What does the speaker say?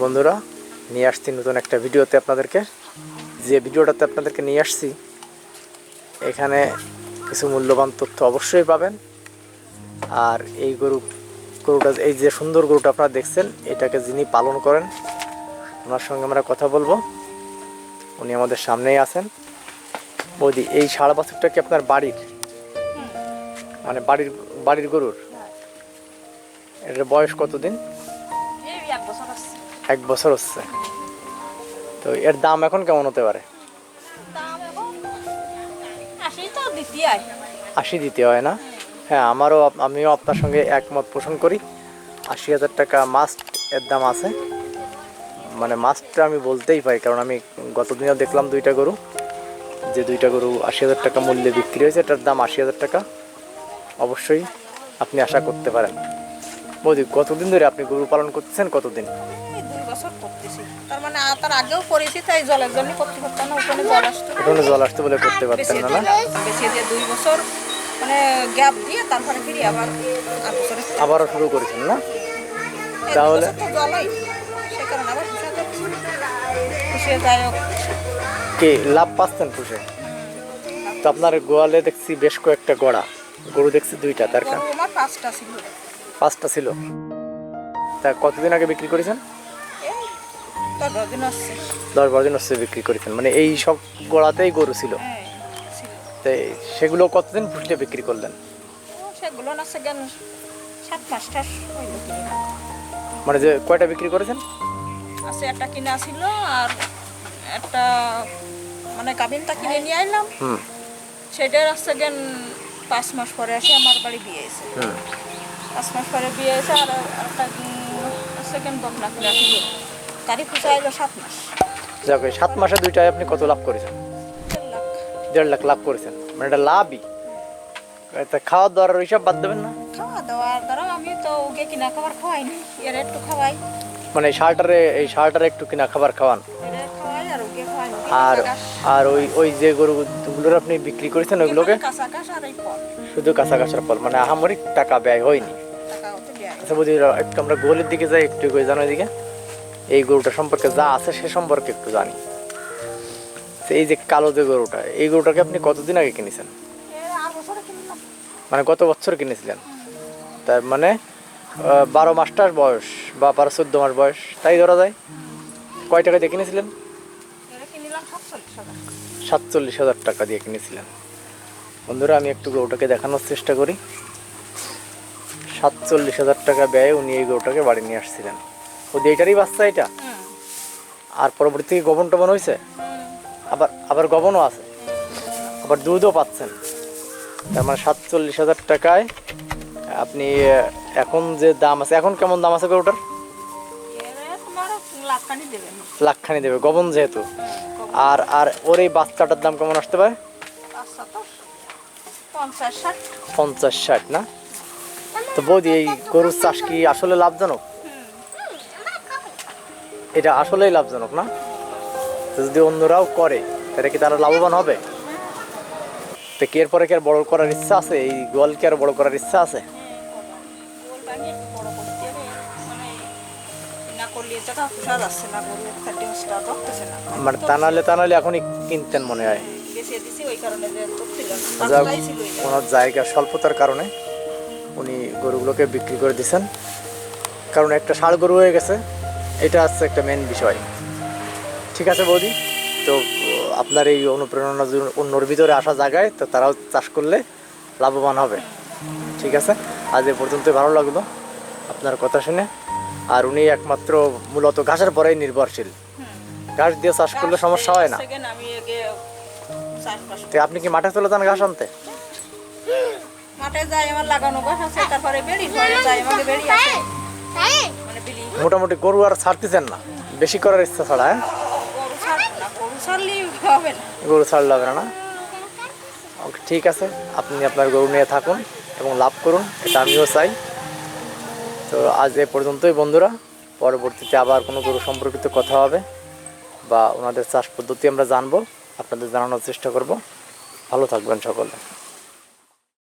বন্ধুরা নিয়ে আসছি নতুন একটা ভিডিওতে আপনাদেরকে। যে ভিডিওটাতে আপনাদেরকে নিয়ে আসছি এখানে কিছু মূল্যবান তথ্য অবশ্যই পাবেন। আর এই গরু গরুটা এই যে সুন্দর গরুটা আপনারা দেখছেন এটাকে যিনি পালন করেন ওনার সঙ্গে আমরা কথা বলব। উনি আমাদের সামনেই আছেন। বৌদি এই সাড়ে বছরটা কি আপনার বাড়ির? মানে বাড়ির বাড়ির গরুর? এটার বয়স কতদিন? এক বছর হচ্ছে। তো এর দাম এখন কেমন হতে পারে? আশি দিতে হয় না? হ্যাঁ আমারও আমিও আপনার সঙ্গে একমত পোষণ করি। আশি হাজার টাকা মাস্ট এর দাম আছে। মানে মাস্টটা আমি বলতেই পারি কারণ আমি গতদিনও দেখলাম দুইটা গরু। যে দুইটা গরু আশি হাজার টাকা মূল্যে বিক্রি হয়েছে এটার দাম আশি হাজার টাকা। অবশ্যই আপনি আশা করতে পারেন। বৌদি কতদিন ধরে আপনি গরু পালন করতেছেন? কতদিন? দুই বছর করতেছি। তার মানে তার আগেও করেছি তাই জলের জন্য করতে পারতাম না ওখানে জল আসতো। ওখানে জল আসতে বলে করতে বেশি পারতেন না না? বেশি দিয়ে দুই বছর মানে গ্যাপ দিয়ে তারপরে ফিরি আবার আবারও শুরু করেছেন না? তাহলে- বছর জলই। সে কারণে আবার খুশি যাই হোক। কে লাভ পাচ্ছেন পুষে তো আপনার গোয়ালে দেখছি বেশ কয়েকটা গড়া। গরু দেখছি দুইটা তার আমার পাঁচটা ছিল। পাঁচটা ছিল। তা কতদিন আগে বিক্রি করেছেন? দশ বারো দিন হচ্ছে বিক্রি করেছেন। মানে এই সব গোড়াতেই গরু ছিল। তাই সেগুলো কতদিন পুষলে বিক্রি করলেন? সেগুলো না সাত মানে যে কয়টা বিক্রি করেছেন? আছে একটা কিনা ছিল আর একটা মানে কাবিনটা কিনে নিয়ে আইলাম হুম। সেটার আসছে গেন পাঁচ মাস পরে আসে আমার বাড়ি বিয়ে এসে হুম। পাঁচ মাস পরে বিয়ে এসে আর একটা সেকেন্ড বকনা কিনা ছিল তারই পূজা এলো সাত মাস। যাক সাত মাসে দুইটায় আপনি কত লাভ করেছেন? দেড় লাখ। লাভ করেছেন। মানে এটা লাভই। তা খাওয়া দাওয়ার হিসাব বাদ দেবেন না? খাওয়া দাওয়ার দ্বারা আমি তো ওকে কিনা খাবার খাওয়াই না এর একটু খাওয়াই। মানে এই শালটারে এই শালটারে একটু কিনা খাবার খাওয়ান। আর আর ওই ওই যে গরুগুলোর আপনি বিক্রি করেছেন ওইগুলোকে শুধু কাঁচা কাঁচার ফল মানে আহামরি টাকা ব্যয় হয়নি। আচ্ছা বৌদি একটু আমরা গোলের দিকে যাই, একটু জানো এদিকে? এই গরুটা সম্পর্কে যা আছে সে সম্পর্কে একটু জানি। এই যে কালো যে গরুটা, এই গরুটাকে আপনি কতদিন আগে কিনেছেন? মানে গত বছর কিনেছিলেন? তার মানে বারো মাসটার বয়স বা বারো চোদ্দ মাস বয়স, তাই ধরা যায়? কয় টাকা দিয়ে কিনেছিলেন? সাতচল্লিশ হাজার টাকা দিয়ে কিনেছিলেন। বন্ধুরা, আমি একটু গরুটাকে দেখানোর চেষ্টা করি। সাতচল্লিশ হাজার টাকা ব্যয়ে উনি এই গরুটাকে বাড়ি নিয়ে আসছিলেন। ও এইটারই বাচ্চা এটা। আর পরবর্তী গবন টবন হয়েছে? আবার আবার গবনও আছে। আবার দুধও পাচ্ছেন। তার মানে সাতচল্লিশ হাজার টাকায় আপনি এখন যে দাম আছে এখন কেমন দাম আছে গরুটার? লাখখানি দেবে গবন যেহেতু। আর আর ওর এই বাচ্চাটার দাম কেমন আসতে পারে? পঞ্চাশ ষাট না? তো বৌদি এই গরুর চাষ কি আসলে লাভজনক? এটা আসলেই লাভজনক না? যদি অন্যরাও করে তাহলে কি তারা লাভবান হবে? তো কি এরপরে কি আর বড় করার ইচ্ছা আছে? এই গোয়াল কি আর বড় করার ইচ্ছা আছে? মানে তা নাহলে তা নাহলে এখনই কিনতেন মনে হয়। ওনার জায়গা স্বল্পতার কারণে উনি গরুগুলোকে বিক্রি করে দিয়েছেন কারণ একটা ষাড় গরু হয়ে গেছে এটা হচ্ছে একটা মেন বিষয়। ঠিক আছে বৌদি? তো আপনার এই অনুপ্রেরণা অন্যর ভিতরে আসা জায়গায় তো তারাও চাষ করলে লাভবান হবে। ঠিক আছে? আজ এ পর্যন্তই ভালো লাগল আপনার কথা শুনে। আর উনি একমাত্র মূলত ঘাসের পরেই নির্ভরশীল। ঘাস দিয়ে চাষ করলে সমস্যা হয় না। আপনি কি মাঠে চলে যান ঘাস আনতে? মাঠে যাই আমার লাগানো গাছ আছে তারপরে বেড়ি যাই আমাকে বেড়ি আছে মানে বিলি। মোটামুটি গরু আর ছাড়তেছেন না? বেশি করার ইচ্ছা ছাড়া হ্যাঁ? গরু ছাড় না গরু ছাড়লেই হবে না। গরু ছাড়লে হবে না? ওকে ঠিক আছে। আপনি আপনার গরু নিয়ে থাকুন এবং লাভ করুন এটা আমিও চাই। তো আজ এ পর্যন্তই বন্ধুরা। পরবর্তীতে আবার কোনো গরু সম্পর্কিত কথা হবে বা ওনাদের চাষ পদ্ধতি আমরা জানব আপনাদের জানানোর চেষ্টা করব। ভালো থাকবেন সকলে।